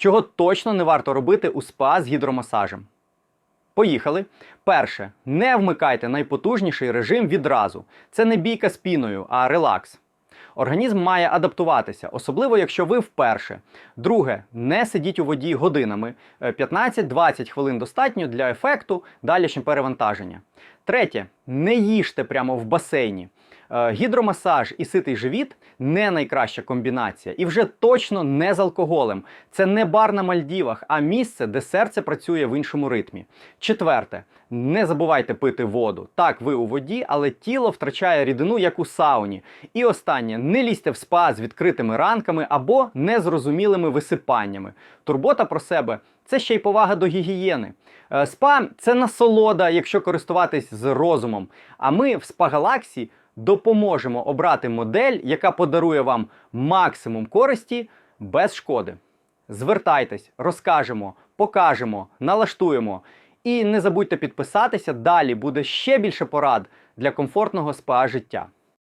Чого точно не варто робити у спа з гідромасажем. Поїхали. Перше, не вмикайте найпотужніший режим відразу. Це не бійка з піною, а релакс. Організм має адаптуватися, особливо якщо ви вперше. Друге, не сидіть у воді годинами. Е, 15-20 хвилин достатньо для ефекту, далі перевантаження. Третє, не їжте прямо в басейні. Е, Гідромасаж і ситий живіт не найкраща комбінація, і вже точно не з алкоголем. Це не бар на Мальдівах, а місце, де серце працює в іншому ритмі. Четверте, не забувайте пити воду. Так, ви у воді, але тіло втрачає рідину, як у сауні. І останнє, не лізьте в спа з відкритими ранками або незрозумілими висипаннями. Турбота про себе це ще й повага до гігієни. Е, Спа це насолода, якщо користуватись з розумом. А ми в спа галаксі допоможемо обрати модель, яка подарує вам максимум користі без шкоди. Звертайтесь, розкажемо, покажемо, налаштуємо. І не забудьте підписатися. Далі буде ще більше порад для комфортного спа життя.